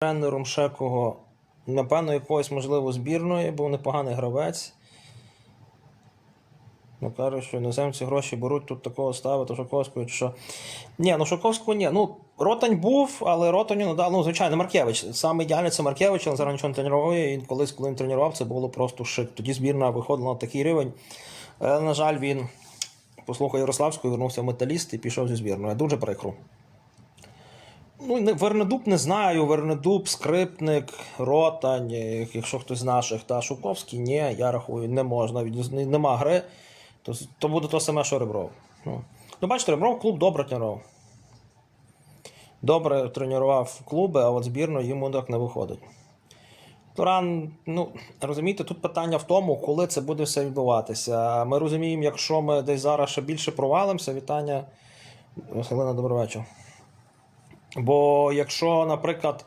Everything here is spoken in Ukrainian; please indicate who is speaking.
Speaker 1: тренером ще кого, напевно, якоїсь, можливо, збірної, був непоганий гравець. Ну, кажуть, що іноземці гроші беруть тут такого ставити Шоковського, що. Ні, ну Шоковського ні. Ну, Ротань був, але Ротаню надав, ну, звичайно, Маркевич. Саме ідеальний це Маркевич, але зараз нічого не тренує. І колись, коли він тренував, це було просто шик. Тоді збірна виходила на такий рівень. Але, на жаль, він послухав Ярославську, вернувся в металіст і пішов зі збірною. Дуже прикро. Ну, Вернедуб не знаю. Вернедуб, скрипник, ротань, якщо хтось з наших, та Шуковський, ні, я рахую, не можна. Нема гри, то, то буде то саме, що Ребров. Ну, ну бачите, Ребров клуб добре тренував. Добре тренував клуби, а от збірно йому так не виходить. Туран, ну розумієте, тут питання в тому, коли це буде все відбуватися. Ми розуміємо, якщо ми десь зараз ще більше провалимося, вітання. Василина, добрий вечір. Бо якщо, наприклад,